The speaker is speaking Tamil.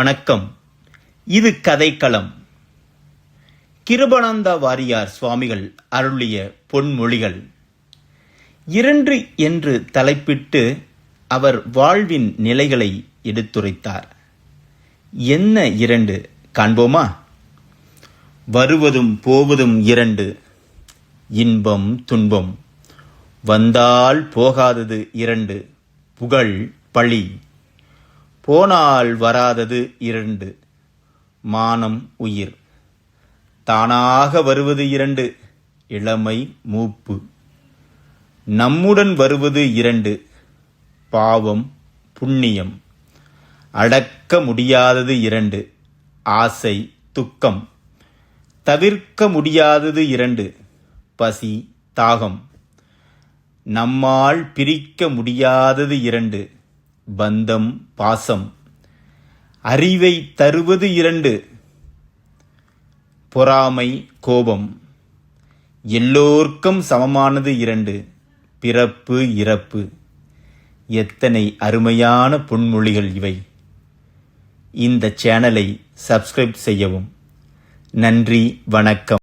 வணக்கம். இது கதைக்களம். கிருபனந்த வாரியார் சுவாமிகள் அருளிய பொன்மொழிகள். இரண்டு என்று தலைப்பிட்டு அவர் வாழ்வின் நிலைகளை எடுத்துரைத்தார். என்ன இரண்டு? காண்போமா? வருவதும் போவதும் இரண்டு. இன்பம் துன்பம். வந்தால் போகாதது இரண்டு. புகழ் பழி. போனால் வராதது இரண்டு மானம் உயிர். தானாக வருவது இரண்டு இளமை மூப்பு. நம்முடன் வருவது இரண்டு பாவம் புண்ணியம். அடக்க முடியாதது இரண்டு ஆசை துக்கம். தவிர்க்க முடியாதது இரண்டு பசி தாகம். நம்மால் பிரிக்க முடியாதது இரண்டு பந்தம் பாசம். அறிவை தருவது இரண்டு. பொறாமை கோபம். எல்லோர்க்கும் சமமானது இரண்டு. பிறப்பு இறப்பு. எத்தனை அருமையான பொன்மொழிகள் இவை. இந்த சேனலை சப்ஸ்கிரைப் செய்யவும். நன்றி வணக்கம்.